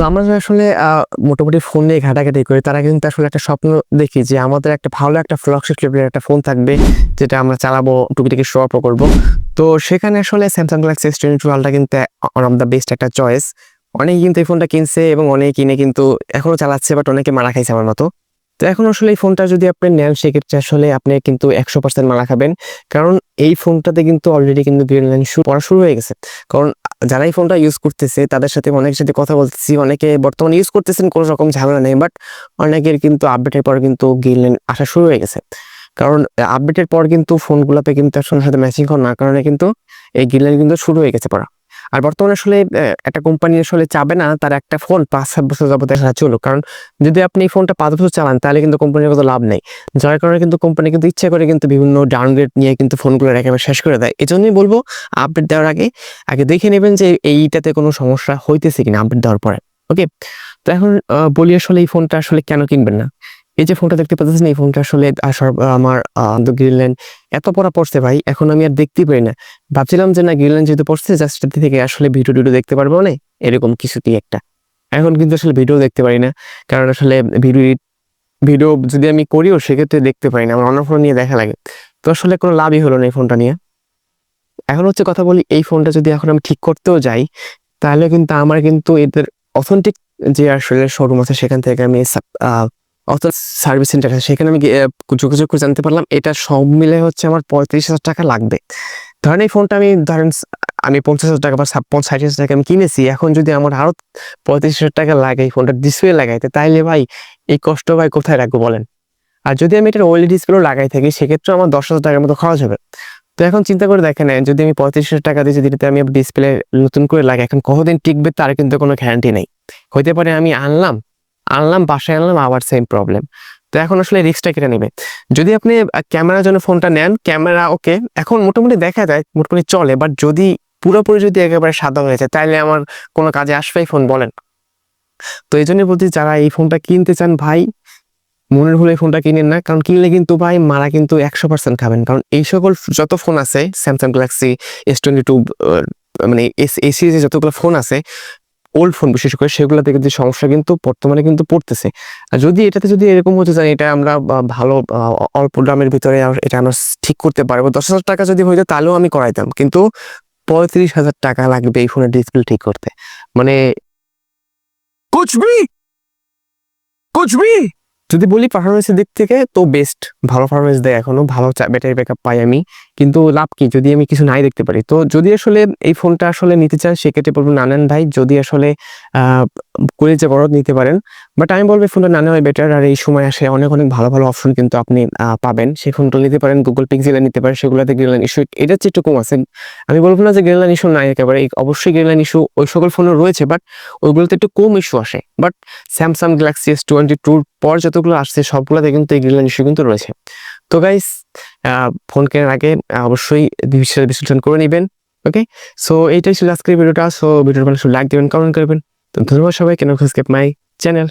তো আমরা যারা আসলে মোটামুটি ফোন নিয়ে ঘাটাঘাটি করি, তারা কিন্তু আসলে একটা স্বপ্ন দেখি যে আমাদের একটা ভালো একটা ফ্লগশিপ লেভেলের একটা ফোন থাকবে, যেটা আমরা চালাবো, টুকিটাকি শো অফ করব। তো সেখানে আসলে স্যামসাং গ্যালাক্সি এস টোয়েন্টি টুয়েলভটা কিন্তু ওয়ান অফ দ্য বেস্ট একটা চয়েস অনেকে কিন্তু এই ফোনটা কিনছে এবং অনেকে কিনে কিন্তু এখনও চালাচ্ছে বাট অনেকে মারা খাইছে আমার মতো। তো এখন আসলে এই ফোনটা যদি আপনি নেন, সেক্ষেত্রে আসলে আপনি কিন্তু একশো পার্সেন্ট মারা খাবেন। কারণ এই ফোনটাতে কিন্তু অলরেডি কিন্তু গ্রিন লাইন পড়া শুরু হয়ে গেছে। কারণ যারা এই ফোনটা ইউজ করতেছে, তাদের সাথে, অনেকের সাথে কথা বলতেছি, অনেকে বর্তমানে ইউজ করতেছেন, কোনো রকম ঝামেলা নেই। বাট অনেকের কিন্তু আপডেটের পর কিন্তু গ্রিন আসা শুরু হয়ে গেছে। কারণ আপডেটের পর কিন্তু ফোনগুলোতে কিন্তু আসলে সাথে ম্যাচিং হওয়ার না, কারণে কিন্তু এই গ্রিন কিন্তু শুরু হয়ে গেছে পড়া। আর বর্তমানে আসলে একটা কোম্পানি আসলে চাবে না, তার একটা ফোন পাঁচ, সাত বছর যাবত আসা চলুক। কারণ যদি আপনি এই ফোনটা পাঁচ বছর চালান, তাহলে কিন্তু কোম্পানির কোনো লাভ নেই। যার কারণে কিন্তু কোম্পানি কিন্তু ইচ্ছা করে কিন্তু বিভিন্ন ডাউনগ্রেড নিয়ে কিন্তু ফোনগুলো একেবারে শেষ করে দেয়। এই জন্যই বলব আপডেট দেওয়ার আগে আগে দেখে নেবেন যে এইটাতে কোনো সমস্যা হইতেছে কিনা আপডেট দেওয়ার পরে। ওকে তো এখন বলি আসলে এই ফোনটা আসলে কেন কিনবেন না? এই যে ফোনটা দেখতে পাচ্ছেন, এই ফোনটা আসলে আমার গ্রিনল্যান্ড এত পড়া পড়ছে ভাই, এখন আমি আর দেখতেই পারি না। ভাবছিলাম যে না গ্রিনল্যান্ড যেহেতু পড়ছে জাস্ট থেকে আসলে ভিডিও টিডিও দেখতে পারব না এরকম কিছুতেই একটা। এখন কিন্তু আসলে ভিডিও দেখতে পারি না, কারণ আসলে ভিডিও ভিডিও যদি আমি করিও, সেক্ষেত্রে দেখতে পারি না, আমার অন্য ফোন নিয়ে দেখা লাগে। তো আসলে কোনো লাভই হলো না এই ফোনটা নিয়ে। এখন হচ্ছে কথা বলি, এই ফোনটা যদি এখন আমি ঠিক করতেও যাই, তাহলে কিন্তু আমার কিন্তু এদের অথেন্টিক যে আসলে শোরুম আছে, সেখান থেকে আমি অর্থাৎ সার্ভিস সেন্টার সেখানে আমি গিয়ে, যোগাযোগ করে জানতে পারলাম এটা সব মিলে হচ্ছে আমার পঁয়ত্রিশ হাজার টাকা লাগবে। ধরেন এই ফোনটা আমি ধরেন আমি পঞ্চাশ হাজার টাকা বা ষাট হাজার টাকা আমি কিনেছি এখন যদি আমার আরও পঁয়ত্রিশ হাজার টাকা লাগে এই ফোনটা ডিসপ্লে লাগাইতে তাইলে ভাই এই কষ্ট ভাই কোথায় রাখব বলেন? আর যদি আমি এটার ওয়েল ডিসপ্লেও লাগাই থাকি সেক্ষেত্রে আমার দশ হাজার টাকার মতো খরচ হবে। তো এখন চিন্তা করে দেখেন যদি আমি পঁয়ত্রিশ হাজার টাকা দিয়ে যদি আমি ডিসপ্লে নতুন করে লাগাই এখন কতদিন টিকবে তার কিন্তু কোনো গ্যারান্টি নেই। হইতে পারে আমি আনলাম আনলাম, বাসায় আনলাম, আবার সেম প্রবলেম তো এখন আসলে রিস্কটা কেটে নেবে। যদি আপনি ক্যামেরার জন্য ফোনটা নেন ক্যামেরা ওকে এখন মোটামুটি দেখা যায়, মোটামুটি চলে বাট যদি পুরোপুরি যদি একেবারে সাদা হয়ে যায় তাহলে আমার কোনো কাজে আসবে ফোন বলেন। তো এই জন্য বলছি, যারা এই ফোনটা কিনতে চান, ভাই, মনের ভুলে ফোনটা কিনেন না, কারণ কিনলে কিন্তু ভাই, মারা কিন্তু একশো পার্সেন্ট খাবেন। কারণ এই সকল যত ফোন আছে Samsung Galaxy S twenty two মানে এস এই সিরিজে যতগুলো ফোন আছে ওল্ড ফোন বিশেষ করে সেগুলো থেকে যে সমস্যা কিন্তু বর্তমানে কিন্তু পড়তেছে। আর যদি এটাতে যদি এরকম হতে চাই এটা আমরা ভালো অল্প দামের ভিতরে এটা আমরা ঠিক করতে পারব। দশ হাজার টাকা যদি হয়ে যায় তাহলেও আমি করাইতাম। কিন্তু পঁয়ত্রিশ হাজার টাকা লাগবে এই ফোনের ডিসপ্লে ঠিক করতে। মানে কুচবি কুচবি যদি বলি পারফরমেন্সের দিক থেকে তো বেস্ট ভালো পারফরমেন্স দেয় এখনও, ভালো ব্যাটারি ব্যাকআপ পাই আমি। কিন্তু লাভ কি? যদি আমি কিছু নাই দেখতে পারি। তো যদি আসলে এই ফোনটা আসলে নিতে চান, সেক্ষেত্রে বলব নানান ভাই, যদি আসলে করে যে বড় নিতে পারেন। বাট আমি বলব ফোনটা না নেওয়াই বেটার আর এই সময় আসে অনেক অনেক ভালো ভালো অপশন কিন্তু আপনি পাবেন। সেই ফোনটা নিতে পারেন গুগল পিক্সেলে নিতে পারেন, সেগুলোতে গ্রিনলাইন ইস্যু এটা হচ্ছে একটু কম আছে। আমি বলব না যে গ্রিনলাইন ইস্যু নাই একেবারে, অবশ্যই গ্রিনলাইন ইস্যু ওই সকল ফোনও রয়েছে বাট ওইগুলোতে একটু কম ইস্যু আসে। But Samsung Galaxy S twenty টুর পর যতগুলো আসছে, সবগুলোতে কিন্তু এই গ্রিনলাইন ইস্যু কিন্তু রয়েছে। তো গাইস ফোন কেনার আগে অবশ্যই বিশ্লেষণ বিশ্লেষণ করে নেবেন ওকে সো এইটাই ছিল আজকের ভিডিওটা সো ভিডিওটা ভালো লাইক দেবেন কমেন্ট করবেন তো ধন্যবাদ সবাই কেন মাই চ্যানেল